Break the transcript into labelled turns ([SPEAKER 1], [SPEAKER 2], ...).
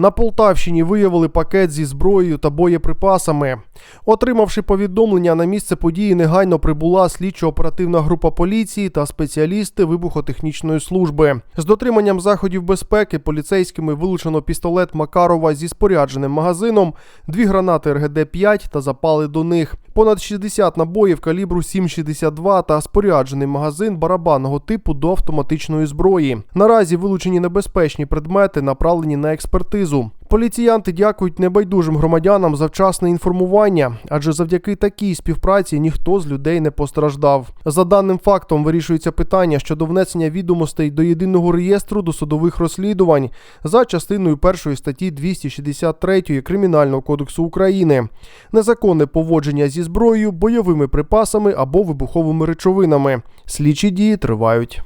[SPEAKER 1] На Полтавщині виявили пакет зі зброєю та боєприпасами. Отримавши повідомлення, на місце події негайно прибула слідчо-оперативна група поліції та спеціалісти вибухотехнічної служби. З дотриманням заходів безпеки поліцейськими вилучено пістолет Макарова зі спорядженим магазином, дві гранати РГД-5 та запали до них. Понад 60 набоїв калібру 7,62 та споряджений магазин барабанного типу до автоматичної зброї. Наразі вилучені небезпечні предмети направлені на експертизу. Поліціянти дякують небайдужим громадянам за вчасне інформування, адже завдяки такій співпраці ніхто з людей не постраждав. За даним фактом вирішується питання щодо внесення відомостей до єдиного реєстру досудових розслідувань за частиною першої статті 263 Кримінального кодексу України. Незаконне поводження зі зброєю, бойовими припасами або вибуховими речовинами. Слідчі дії тривають.